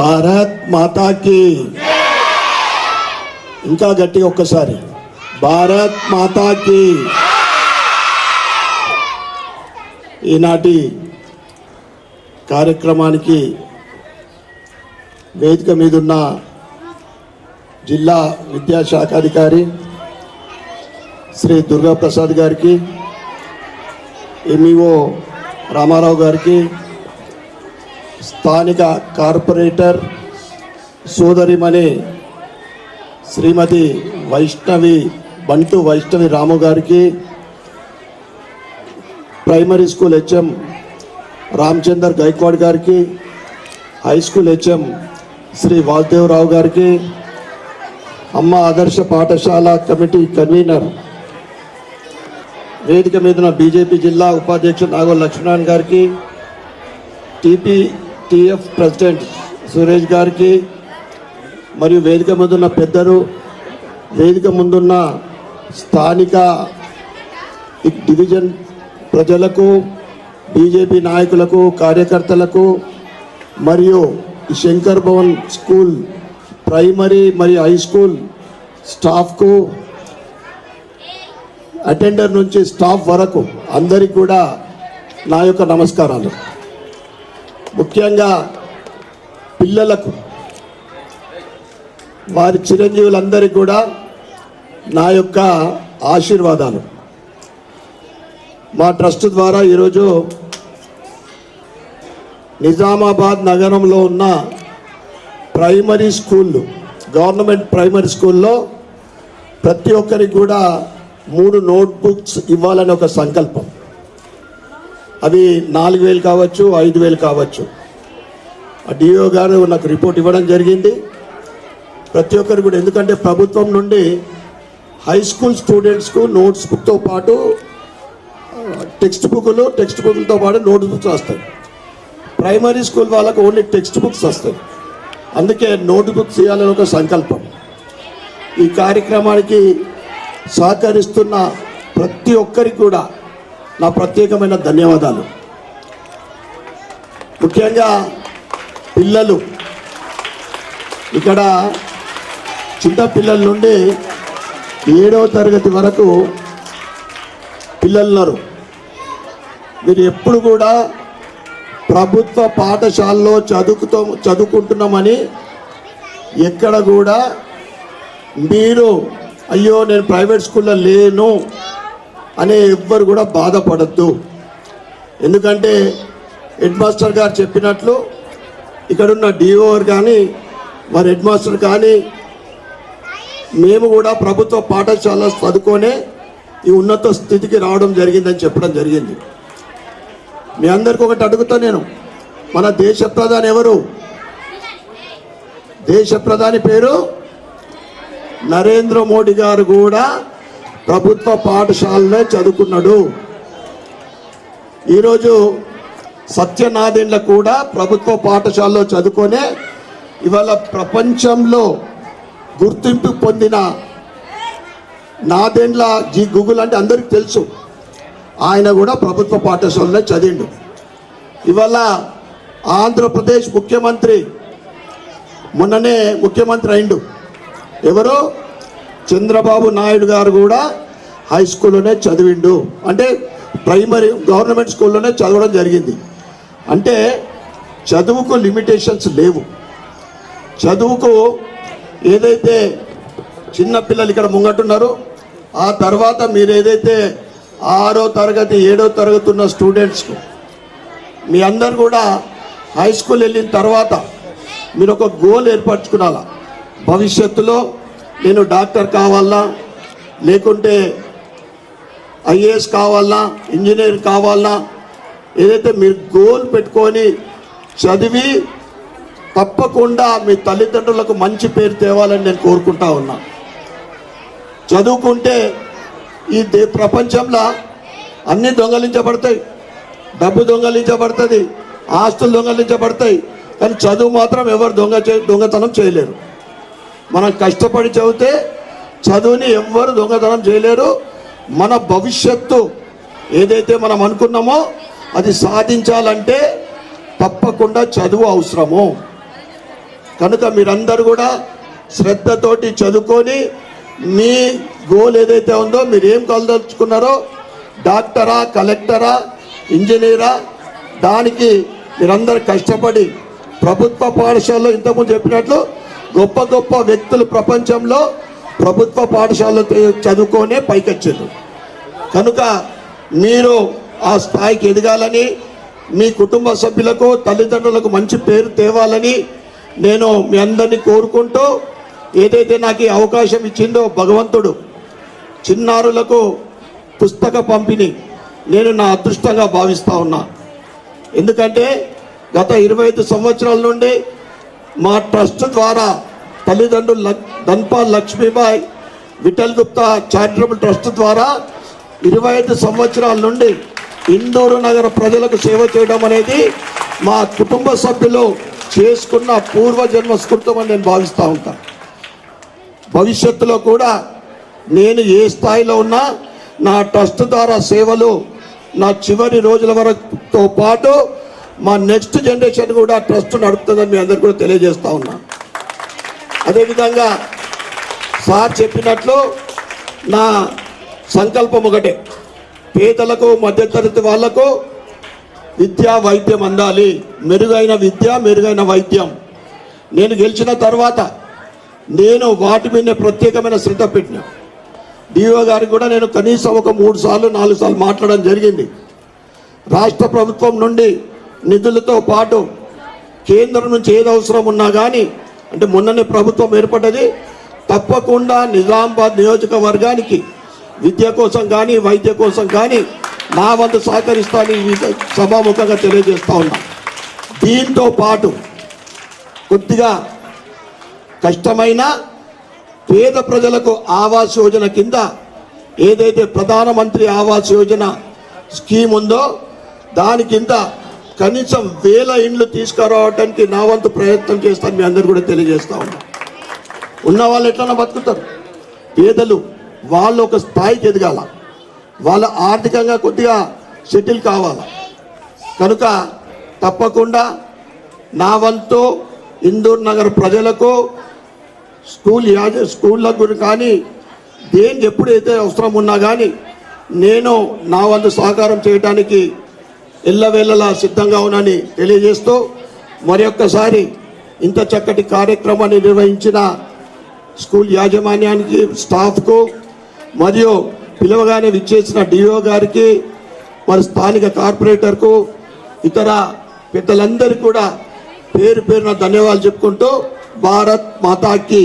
భారత్ మాతాకి. ఇంకా గట్టిగా ఒక్కసారి. భారత్ మాతాకి. ఈనాటి కార్యక్రమానికి వేదిక మీదున్న జిల్లా విద్యాశాఖాధికారి శ్రీ దుర్గాప్రసాద్ గారికి ఎంఈఓ రామారావు గారికి స్థానిక కార్పొరేటర్ సోదరిమణి శ్రీమతి వైష్ణవి బంటు వైష్ణవి రాము గారికి primary school H M Ramachandar Gaikwad గారికి high school H M Shri Vasudevarao గారికి అమ్మ ఆదర్శ పాఠశాల కమిటీ కన్వీనర్ వేదిక మీదున బీజేపీ జిల్లా ఉపాధ్యక్షుడు నాగోల్ లక్ష్మణ్ గారికి టీపీ టీఎఫ్ ప్రెసిడెంట్ సురేష్ గారికి మరియు వేదిక ముందున్న పెద్దలు వేదిక ముందున్న స్థానిక డివిజన్ ప్రజలకు బీజేపీ నాయకులకు కార్యకర్తలకు మరియు శంకర్ భవన్ స్కూల్ ప్రైమరీ మరియు హై స్కూల్ స్టాఫ్కు అటెండర్ నుంచి స్టాఫ్ వరకు అందరికీ కూడా నా యొక్క నమస్కారాలు. ముఖ్యంగా పిల్లలకు వారి చిరంజీవులందరికీ కూడా నా యొక్క ఆశీర్వాదాలు. మా ట్రస్ట్ ద్వారా ఈరోజు నిజామాబాద్ నగరంలో ఉన్న ప్రైమరీ స్కూళ్ళు గవర్నమెంట్ ప్రైమరీ స్కూల్లో ప్రతి ఒక్కరికి కూడా మూడు నోట్బుక్స్ ఇవ్వాలని ఒక సంకల్పం. అవి నాలుగు వేలు కావచ్చు ఐదు వేలు కావచ్చు. ఆ డిఓ గారు నాకు రిపోర్ట్ ఇవ్వడం జరిగింది. ప్రతి ఒక్కరు కూడా ఎందుకంటే ప్రభుత్వం నుండి హై స్కూల్ స్టూడెంట్స్కు నోట్స్ బుక్తో పాటు టెక్స్ట్ బుక్లు టెక్స్ట్ బుక్లతో పాటు నోట్ బుక్స్ వస్తాయి. ప్రైమరీ స్కూల్ వాళ్ళకు ఓన్లీ టెక్స్ట్ బుక్స్ వస్తాయి. అందుకే నోట్ బుక్స్ ఇవ్వాలని ఒక సంకల్పం. ఈ కార్యక్రమానికి సహకరిస్తున్న ప్రతి ఒక్కరికి కూడా నా ప్రత్యేకమైన ధన్యవాదాలు. ముఖ్యంగా పిల్లలు. ఇక్కడ చిన్న పిల్లల నుండి ఏడవ తరగతి వరకు పిల్లలున్నారు మీరు ఎప్పుడు కూడా ప్రభుత్వ పాఠశాలలో చదువుతో చదువుకుంటున్నామని ఎక్కడ కూడా మీరు అయ్యో నేను ప్రైవేట్ స్కూల్లో లేను. అనే ఎవ్వరు కూడా బాధపడద్దు. ఎందుకంటే హెడ్ మాస్టర్ గారు చెప్పినట్లు ఇక్కడున్న డిఓ కానీ వారి హెడ్ మాస్టర్ కానీ మేము కూడా ప్రభుత్వ పాఠశాల చదువుకొనే ఈ ఉన్నత స్థితికి రావడం జరిగిందని చెప్పడం జరిగింది. మీ అందరికీ ఒకటి అడుగుతా నేను. మన దేశ ప్రధాని ఎవరు? దేశ ప్రధాని పేరు నరేంద్ర మోడీ గారు కూడా ప్రభుత్వ పాఠశాలలో చదువుకున్నాడు. ఈరోజు సత్యనాథేండ్ల కూడా ప్రభుత్వ పాఠశాలలో చదువుకొనే ఇవాళ ప్రపంచంలో గుర్తింపు పొందిన నాదెండ్ల జీ గూగుల్ అంటే అందరికి తెలుసు. ఆయన కూడా ప్రభుత్వ పాఠశాలలో చదివిండు. ఇవాళ ఆంధ్రప్రదేశ్ ముఖ్యమంత్రి మొన్ననే ముఖ్యమంత్రి అయిండు. ఎవరు? చంద్రబాబు నాయుడు గారు కూడా హై స్కూల్లోనే చదివిండు. అంటే ప్రైమరీ గవర్నమెంట్ స్కూల్లోనే చదవడం జరిగింది. అంటే చదువుకు లిమిటేషన్స్ లేవు. చదువుకు ఏదైతే చిన్న పిల్లలు ఇక్కడ ముంగట్టున్నారు ఆ తర్వాత మీరు ఏదైతే ఆరో తరగతి ఏడో తరగతి ఉన్న స్టూడెంట్స్కు మీ అందరు కూడా హై స్కూల్ వెళ్ళిన తర్వాత మీరు ఒక గోల్ ఏర్పరచుకున్నారా? భవిష్యత్తులో నేను డాక్టర్ కావాలా? లేకుంటే ఐఏఎస్ కావాలా? ఇంజనీర్ కావాలా? ఏదైతే మీరు గోల్ పెట్టుకొని చదివి తప్పకుండా మీ తల్లిదండ్రులకు మంచి పేరు తేవాలని నేను కోరుకుంటా ఉన్నా. చదువుకుంటే ఈ దే ప్రపంచంలో అన్నీ దొంగలించబడతాయి. డబ్బు దొంగలించబడుతుంది ఆస్తులు దొంగలించబడతాయి. కానీ చదువు మాత్రం ఎవరు దొంగ దొంగతనం చేయలేరు. మనం కష్టపడి చదివితే చదువుని ఎవ్వరు దొంగతనం చేయలేరు. మన భవిష్యత్తు ఏదైతే మనం అనుకున్నామో అది సాధించాలంటే తప్పకుండా చదువు అవసరము. కనుక మీరందరూ కూడా శ్రద్ధతోటి చదువుకొని మీ గోల్ ఏదైతే ఉందో మీరు ఏం కలదలుచుకున్నారో డాక్టరా కలెక్టరా ఇంజనీరా దానికి మీరందరూ కష్టపడి ప్రభుత్వ పాఠశాలలో ఇంతకుముందు చెప్పినట్లు గొప్ప గొప్ప వ్యక్తులు ప్రపంచంలో ప్రభుత్వ పాఠశాలలో చదువుకొనే పైకొచ్చారు కనుక మీరు ఆ స్థాయికి ఎదగాలని మీ కుటుంబ సభ్యులకు తల్లిదండ్రులకు మంచి పేరు తేవాలని నేను మీ అందరినీ కోరుకుంటూ ఏదైతే నాకు అవకాశం ఇచ్చిందో భగవంతుడు చిన్నారులకు పుస్తక పంపిణీ నేను నా అదృష్టంగా భావిస్తూ ఉన్నా. ఎందుకంటే గత ఇరవై ఐదు సంవత్సరాల నుండి మా ట్రస్ట్ ద్వారా తల్లిదండ్రులు లక్- ధన్పాల్ లక్ష్మీబాయ్ విఠల్ గుప్తా చారిటబుల్ ట్రస్ట్ ద్వారా ఇరవై ఐదు సంవత్సరాల నుండి ఇందూరు నగర ప్రజలకు సేవ చేయడం అనేది మా కుటుంబ సభ్యులు చేసుకున్న పూర్వజన్మ స్ఫూర్తం అని నేను భావిస్తూ ఉంటాను భవిష్యత్తులో కూడా నేను ఏ స్థాయిలో ఉన్నా నా ట్రస్ట్ ద్వారా సేవలు నా చివరి రోజుల వరకుతో పాటు మా నెక్స్ట్ జనరేషన్ కూడా ట్రస్ట్ నడుపుతుందని మీ అందరికీ కూడా తెలియజేస్తా ఉన్నా. అదేవిధంగా సార్ చెప్పినట్లు నా సంకల్పం ఒకటే. పేదలకు మధ్యతరగతి వాళ్ళకు విద్యా వైద్యం అందాలి. మెరుగైన విద్య మెరుగైన వైద్యం. నేను గెలిచిన తర్వాత నేను వాటి మీద ప్రత్యేకమైన శ్రద్ధ పెట్టిన. డిఓ గారికి కూడా నేను కనీసం ఒక మూడు సార్లు నాలుగు సార్లు మాట్లాడడం జరిగింది. రాష్ట్ర ప్రభుత్వం నుండి నిధులతో పాటు కేంద్రం నుంచి ఏది అవసరం ఉన్నా కానీ అంటే మొన్ననే ప్రభుత్వం ఏర్పడ్డది తప్పకుండా నిజామాబాద్ నియోజకవర్గానికి విద్య కోసం కానీ వైద్య కోసం కానీ నా వంతు సహకరిస్తానని సభాముఖంగా తెలియజేస్తా ఉన్నా. దీంతో పాటు కొద్దిగా కష్టమైన పేద ప్రజలకు ఆవాస్ యోజన కింద ఏదైతే ప్రధానమంత్రి ఆవాస్ యోజన స్కీమ్ ఉందో దాని కింద కనీసం వేల ఇండ్లు తీసుకురావడానికి నా వంతు ప్రయత్నం చేస్తాను మీ అందరు కూడా తెలియజేస్తా ఉన్నా. ఉన్న వాళ్ళు ఎట్లన్నా బతుకుతారు? పేదలు వాళ్ళు ఒక స్థాయికి ఎదగాల. వాళ్ళ ఆర్థికంగా కొద్దిగా సెటిల్ కావాలి. కనుక తప్పకుండా నా వంతు ఇందూర్ నగర్ ప్రజలకు స్కూల్ యాజ గురించి కానీ దేనికి ఎప్పుడైతే అవసరం ఉన్నా కానీ నేను నా వంతు సహకారం చేయడానికి ఎల్లవేళలా సిద్ధంగా ఉన్నానని తెలియజేస్తూ మరొక్కసారి ఇంత చక్కటి కార్యక్రమాన్ని నిర్వహించిన స్కూల్ యాజమాన్యానికి స్టాఫ్కు మరియు పిలవగానే విచ్చేసిన డిఓ గారికి మరి స్థానిక కార్పొరేటర్కు ఇతర పెద్దలందరికీ కూడా పేరు పేరున ధన్యవాదాలు చెప్పుకుంటూ భారత్ మాతాకి.